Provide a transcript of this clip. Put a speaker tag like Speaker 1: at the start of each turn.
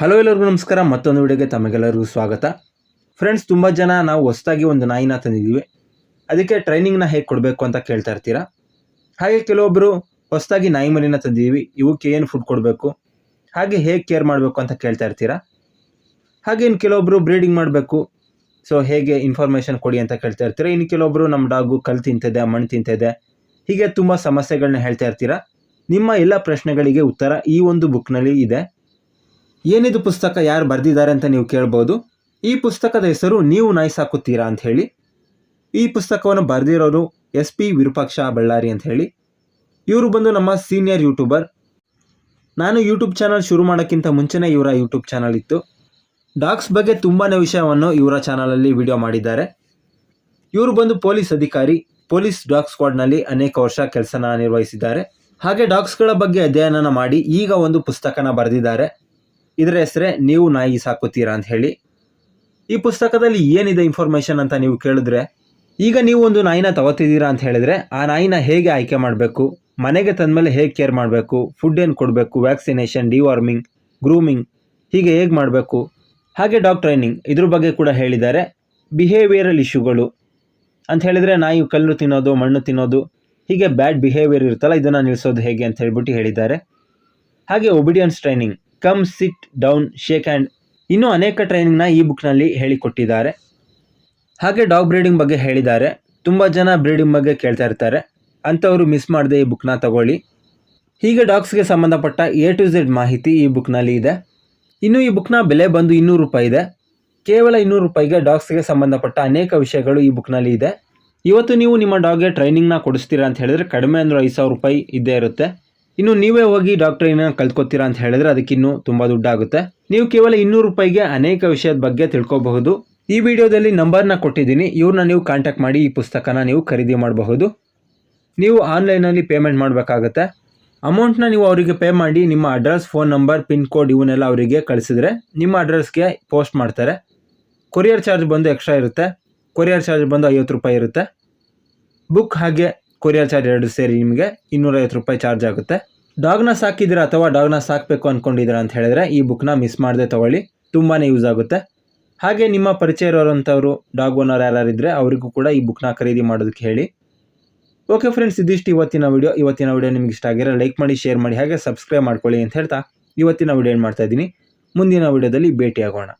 Speaker 1: Hello ಎಲ್ಲರಿಗೂ ನಮಸ್ಕಾರ, ಮತ್ತೊಂದು ವಿಡಿಯೋಗೆ ತಮಗೆಲ್ಲರಿಗೂ ಸ್ವಾಗತ. ಫ್ರೆಂಡ್ಸ್ ತುಂಬ ಜನ ನಾವು ಹೊಸದಾಗಿ ಒಂದು ನಾಯಿನ ತಂದಿದ್ದೀವಿ ಅದಕ್ಕೆ ಟ್ರೈನಿಂಗ್ನ ಹೇಗೆ ಕೊಡಬೇಕು ಅಂತ ಕೇಳ್ತಾ ಇರ್ತೀರಾ? ಹಾಗೆ ಕೆಲವೊಬ್ಬರು ಹೊಸದಾಗಿ ನಾಯಿ ಮರಿನ ತಂದಿದ್ದೀವಿ ಇವಕ್ಕೆ ಏನು ಫುಡ್ ಕೊಡಬೇಕು? ಹಾಗೆ ಹೇಗೆ ಕೇರ್ ಮಾಡಬೇಕು ಅಂತ ಕೇಳ್ತಾ ಇರ್ತೀರಾ? ಹಾಗೆ ಇನ್ನು ಕೆಲವೊಬ್ಬರು ಬ್ರೀಡಿಂಗ್ ಮಾಡಬೇಕು. ಸೊ ಹೇಗೆ ಇನ್ಫಾರ್ಮೇಷನ್ ಕೊಡಿ ಅಂತ ಕೇಳ್ತಾ ಇರ್ತೀರಾ? ಇನ್ನು ಕೆಲವೊಬ್ಬರು ನಮ್ಮ ಡಾಗು ಕಲ್ ತಿಂತಿದೆ ಮಣ್ಣು ತಿಂತಿದೆ, ಹೀಗೆ ತುಂಬ ಸಮಸ್ಯೆಗಳನ್ನ ಹೇಳ್ತಾ ಇರ್ತೀರಾ? ನಿಮ್ಮ ಎಲ್ಲ ಪ್ರಶ್ನೆಗಳಿಗೆ ಉತ್ತರ ಈ ಒಂದು ಬುಕ್ನಲ್ಲಿ ಇದೆ. ಏನಿದು ಪುಸ್ತಕ, ಯಾರು ಬರೆದಿದ್ದಾರೆ ಅಂತ ನೀವು ಕೇಳ್ಬೋದು. ಈ ಪುಸ್ತಕದ ಹೆಸರು ನೀವು ನಾಯಿ ಸಾಕುತ್ತೀರಾ ಅಂತ ಹೇಳಿ. ಈ ಪುಸ್ತಕವನ್ನು ಬರೆದಿರೋರು ಎಸ್ ಪಿ ವಿರೂಪಾಕ್ಷ ಬಳ್ಳಾರಿ ಅಂತ ಹೇಳಿ. ಇವರು ಬಂದು ನಮ್ಮ ಸೀನಿಯರ್ ಯೂಟ್ಯೂಬರ್. ನಾನು ಯೂಟ್ಯೂಬ್ ಚಾನಲ್ ಶುರು ಮಾಡೋಕ್ಕಿಂತ ಮುಂಚೆನೇ ಇವರ ಯೂಟ್ಯೂಬ್ ಚಾನಲ್ ಇತ್ತು. ಡಾಗ್ಸ್ ಬಗ್ಗೆ ತುಂಬಾ ವಿಷಯವನ್ನು ಇವರ ಚಾನಲಲ್ಲಿ ವಿಡಿಯೋ ಮಾಡಿದ್ದಾರೆ. ಇವರು ಬಂದು ಪೊಲೀಸ್ ಅಧಿಕಾರಿ, ಪೊಲೀಸ್ ಡಾಗ್ ಸ್ಕ್ವಾಡ್ನಲ್ಲಿ ಅನೇಕ ವರ್ಷ ಕೆಲಸನ ನಿರ್ವಹಿಸಿದ್ದಾರೆ. ಹಾಗೆ ಡಾಗ್ಸ್ಗಳ ಬಗ್ಗೆ ಅಧ್ಯಯನ ಮಾಡಿ ಈಗ ಒಂದು ಪುಸ್ತಕನ ಬರೆದಿದ್ದಾರೆ. ಇದರ ಹೆಸರೇ ನೀವು ನಾಯಿ ಸಾಕುತ್ತೀರಾ ಅಂತ ಹೇಳಿ. ಈ ಪುಸ್ತಕದಲ್ಲಿ ಏನಿದೆ ಇನ್ಫಾರ್ಮೇಷನ್ ಅಂತ ನೀವು ಕೇಳಿದ್ರೆ, ಈಗ ನೀವು ಒಂದು ನಾಯಿನ ತಗೋತಿದ್ದೀರಾ ಅಂತ ಹೇಳಿದ್ರೆ, ಆ ನಾಯಿನ ಹೇಗೆ ಆಯ್ಕೆ ಮಾಡಬೇಕು, ಮನೆಗೆ ತಂದಮೇಲೆ ಹೇಗೆ ಕೇರ್ ಮಾಡಬೇಕು ಫುಡ್ ಏನು ಕೊಡಬೇಕು ವ್ಯಾಕ್ಸಿನೇಷನ್ ಡಿವಾರ್ಮಿಂಗ್ ಗ್ರೂಮಿಂಗ್ ಹೀಗೆ ಹೇಗೆ ಮಾಡಬೇಕು, ಹಾಗೆ ಡಾಗ್ ಟ್ರೈನಿಂಗ್ ಇದ್ರ ಬಗ್ಗೆ ಕೂಡ ಹೇಳಿದ್ದಾರೆ. ಬಿಹೇವಿಯರಲ್ ಇಶ್ಯೂಗಳು ಅಂತ ಹೇಳಿದರೆ ನಾಯಿ ಕಲ್ಲು ತಿನ್ನೋದು, ಮಣ್ಣು ತಿನ್ನೋದು, ಹೀಗೆ ಬ್ಯಾಡ್ ಬಿಹೇವಿಯರ್ ಇರುತ್ತಲ್ಲ, ಇದನ್ನು ನಿಲ್ಲಿಸೋದು ಹೇಗೆ ಅಂತ ಹೇಳ್ಬಿಟ್ಟು ಹೇಳಿದ್ದಾರೆ. ಹಾಗೆ obedience training come sit down shake hand ಇನ್ನೂ ಅನೇಕ ಟ್ರೈನಿಂಗ್ನ ಈ ಬುಕ್ನಲ್ಲಿ ಹೇಳಿಕೊಟ್ಟಿದ್ದಾರೆ. ಹಾಗೆ ಡಾಗ್ ಬ್ರೀಡಿಂಗ್ ಬಗ್ಗೆ ಹೇಳಿದ್ದಾರೆ. ತುಂಬ ಜನ ಬ್ರೀಡಿಂಗ್ ಬಗ್ಗೆ ಕೇಳ್ತಾ ಇರ್ತಾರೆ. ಅಂಥವರು ಮಿಸ್ ಮಾಡದೆ ಈ ಬುಕ್ನ ತಗೊಳ್ಳಿ. ಹೀಗೆ ಡಾಗ್ಸ್ಗೆ ಸಂಬಂಧಪಟ್ಟ ಎ ಟು ಝೆಡ್ ಮಾಹಿತಿ ಈ ಬುಕ್ನಲ್ಲಿ ಇದೆ. ಇನ್ನು ಈ ಬುಕ್ನ ಬೆಲೆ ಬಂದು ಇನ್ನೂರು ರೂಪಾಯಿ ಇದೆ. ಕೇವಲ ಇನ್ನೂರು ರೂಪಾಯಿಗೆ ಡಾಗ್ಸ್ಗೆ ಸಂಬಂಧಪಟ್ಟ ಅನೇಕ ವಿಷಯಗಳು ಈ ಬುಕ್ನಲ್ಲಿ ಇದೆ. ಇವತ್ತು ನೀವು ನಿಮ್ಮ ಡಾಗ್ಗೆ ಟ್ರೈನಿಂಗ್ನ ಕೊಡಿಸ್ತೀರಾ ಅಂತ ಹೇಳಿದ್ರೆ ಕಡಿಮೆ ಅಂದರೆ ಐದು ಸಾವಿರ ರೂಪಾಯಿ ಇದ್ದೇ ಇರುತ್ತೆ. ಇನ್ನು ನೀವೇ ಹೋಗಿ ಡಾಕ್ಟರ್ ಏನ ಕಲ್ತ್ಕೊತೀರಾ ಅಂತ ಹೇಳಿದ್ರೆ ಅದಕ್ಕಿನ್ನೂ ತುಂಬ ದುಡ್ಡಾಗುತ್ತೆ. ನೀವು ಕೇವಲ ಇನ್ನೂರು ರೂಪಾಯಿಗೆ ಅನೇಕ ವಿಷಯದ ಬಗ್ಗೆ ತಿಳ್ಕೊಬಹುದು. ಈ ವಿಡಿಯೋದಲ್ಲಿ ನಂಬರ್ನ ಕೊಟ್ಟಿದ್ದೀನಿ. ಇವ್ರನ್ನ ನೀವು ಕಾಂಟ್ಯಾಕ್ಟ್ ಮಾಡಿ ಈ ಪುಸ್ತಕನ ನೀವು ಖರೀದಿ ಮಾಡಬಹುದು. ನೀವು ಆನ್ಲೈನಲ್ಲಿ ಪೇಮೆಂಟ್ ಮಾಡಬೇಕಾಗತ್ತೆ. ಅಮೌಂಟ್ನ ನೀವು ಅವರಿಗೆ ಪೇ ಮಾಡಿ ನಿಮ್ಮ address phone number pin code ಇವನ್ನೆಲ್ಲ ಅವರಿಗೆ ಕಳಿಸಿದ್ರೆ ನಿಮ್ಮ ಅಡ್ರೆಸ್ಗೆ ಪೋಸ್ಟ್ ಮಾಡ್ತಾರೆ. ಕೊರಿಯರ್ ಚಾರ್ಜ್ ಬಂದು ಎಕ್ಸ್ಟ್ರಾ ಇರುತ್ತೆ. ಕೊರಿಯರ್ ಚಾರ್ಜ್ ಬಂದು ಐವತ್ತು ರೂಪಾಯಿ ಇರುತ್ತೆ. ಬುಕ್ ಹಾಗೆ ಕೊರಿಯರ್ ಚಾರ್ಜ್ ಎರಡು ಸೇರಿ ನಿಮಗೆ ಇನ್ನೂರೈವತ್ತು ರೂಪಾಯಿ ಚಾರ್ಜ್ ಆಗುತ್ತೆ. ಡಾಗ್ನ ಸಾಕಿದ್ದೀರಾ ಅಥವಾ ಡಾಗ್ನ ಸಾಕಬೇಕು ಅಂದ್ಕೊಂಡಿದ್ದೀರಾ ಅಂತ ಹೇಳಿದ್ರೆ ಈ ಬುಕ್ನ ಮಿಸ್ ಮಾಡದೆ ತಗೊಳ್ಳಿ ತುಂಬಾ ಯೂಸ್ ಆಗುತ್ತೆ. ಹಾಗೆ ನಿಮ್ಮ ಪರಿಚಯ ಇರೋರಂಥವ್ರು ಡಾಗ್ ಓನರ್ ಯಾರಿದ್ರೆ ಅವರಿಗೂ ಕೂಡ ಈ ಬುಕ್ನ ಖರೀದಿ ಮಾಡೋದಕ್ಕೆ ಹೇಳಿ. ಓಕೆ ಫ್ರೆಂಡ್ಸ್ ಇದಿಷ್ಟು ಇವತ್ತಿನ ವಿಡಿಯೋ ಇವತ್ತಿನ ವಿಡಿಯೋ ನಿಮ್ಗೆ ಇಷ್ಟ ಆಗಿರೋ ಲೈಕ್ ಮಾಡಿ ಶೇರ್ ಮಾಡಿ, ಹಾಗೆ ಸಬ್ಸ್ಕ್ರೈಬ್ ಮಾಡ್ಕೊಳ್ಳಿ ಅಂತ ಹೇಳ್ತಾ ಇವತ್ತಿನ ವಿಡಿಯೋ ಏನು ಮಾಡ್ತಾ ಇದ್ದೀನಿ? ಮುಂದಿನ ವಿಡಿಯೋದಲ್ಲಿ ಭೇಟಿಯಾಗೋಣ.